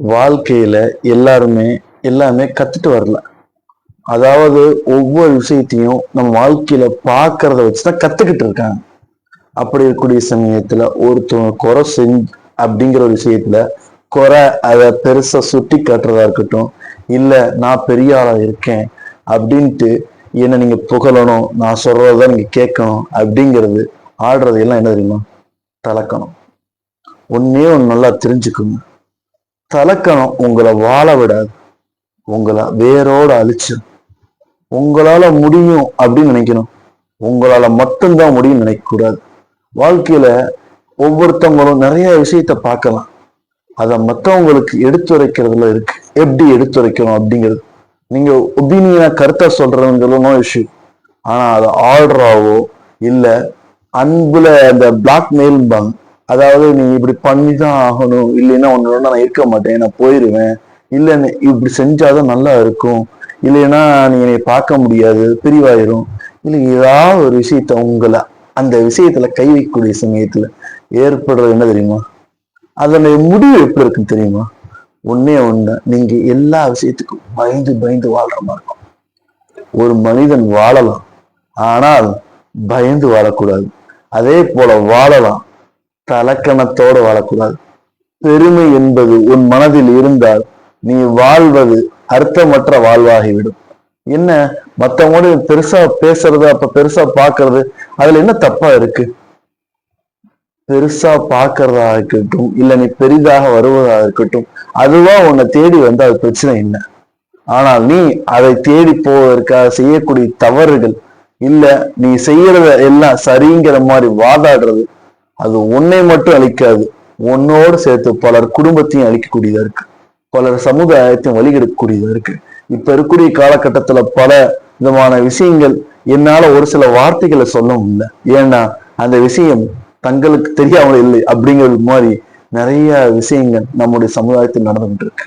வாழ்க்கையில எல்லாருமே எல்லாமே கத்துட்டு வரல. அதாவது ஒவ்வொரு விஷயத்தையும் நம்ம வாழ்க்கையில பார்க்கறத வச்சுதான் கத்துக்கிட்டு இருக்காங்க. அப்படி இருக்கக்கூடிய சமயத்துல ஒருத்தவங்க குறை செஞ்சு அப்படிங்கிற ஒரு விஷயத்துல குறை அதை பெருசா சுட்டி காட்டுறதா இருக்கட்டும் இல்ல நான் பெரிய ஆளா இருக்கேன் அப்படின்ட்டு என்ன நீங்க புகழணும் நான் சொல்றதான் நீங்க கேட்கணும் அப்படிங்கிறது ஆடுறது எல்லாம் என்ன தெரியுமா? தலக்கணும் ஒன்னே ஒன்று நல்லா தெரிஞ்சுக்கணும் தலக்கணம் உங்களை வாழ விடாது. உங்களை வேரோட அழிச்சிடும் உங்களால முடியும் அப்படின்னு நினைக்கணும். உங்களால மட்டும்தான் முடியும் நினைக்கக்கூடாது. வாழ்க்கையில ஒவ்வொருத்தவங்களும் நிறைய விஷயத்த பார்க்கலாம். அதை மற்றவங்களுக்கு எடுத்துரைக்கிறதுல இருக்கு. எப்படி எடுத்துரைக்கணும் அப்படிங்கிறது. நீங்க ஒபீனியனா கருத்தை சொல்றதுங்கிறது விஷயம் ஆனா அதை ஆர்டராவோ இல்ல அன்புல அந்த பிளாக் மெயில்பாங்க அதாவது நீ இப்படி பண்ணி தான் ஆகணும். இல்லைன்னா உன்னோட நான் இருக்க மாட்டேன். நான் போயிடுவேன் இல்லை இப்படி செஞ்சாதான் நல்லா இருக்கும். இல்லைன்னா நீ என்னை பார்க்க முடியாது. பிரிவாயிரும். இல்லை ஏதாவது ஒரு விஷயத்த உங்களை அந்த விஷயத்துல கை வைக்கக்கூடிய சமயத்துல ஏற்படுறது என்ன தெரியுமா? அதனுடைய முடிவு எப்படி இருக்குன்னு தெரியுமா? ஒண்ணே ஒண்ணு. நீங்க எல்லா விஷயத்துக்கும் பயந்து பயந்து வாழ்ற மாதிரி இருக்கும். ஒரு மனிதன் வாழலாம். ஆனால் பயந்து வாழக்கூடாது. அதே போல வாழலாம். தலக்கணத்தோடு வாழக்கூடாது. பெருமை என்பது உன் மனதில் இருந்தால் நீ வாழ்வது அர்த்தமற்ற வாழ்வாகிவிடும். என்ன மத்தவங்களோட பெருசா பேசுறது அப்ப பெருசா பாக்குறது அதுல என்ன தப்பா இருக்கு? பெருசா பாக்குறதா இருக்கட்டும் இல்ல நீ பெரிதாக வருவதா இருக்கட்டும் அதுவா உன்னை தேடி வந்து அது பிரச்சனை இல்லை ஆனால் நீ அதை தேடி போவதற்காக செய்யக்கூடிய தவறுகள் இல்ல நீ செய்யறத எல்லாம் சரிங்கிற மாதிரி வாதாடுறது அது உன்னை மட்டும் அழிக்காது உன்னோடு சேர்த்து பலர் குடும்பத்தையும் அழிக்கக்கூடியதா இருக்கு. பலர் சமுதாயத்தையும் வழிகெடுக்கக்கூடியதா இருக்கு. இப்ப இருக்கக்கூடிய காலகட்டத்துல பல விதமான விஷயங்கள் என்னால ஒரு சில வார்த்தைகளை சொல்ல முடியல. ஏன்னா அந்த விஷயம் தங்களுக்கு தெரியாமல் இல்லை அப்படிங்கிறது மாதிரி நிறைய விஷயங்கள் நம்முடைய சமுதாயத்தில் நடந்துகிட்டு இருக்கு.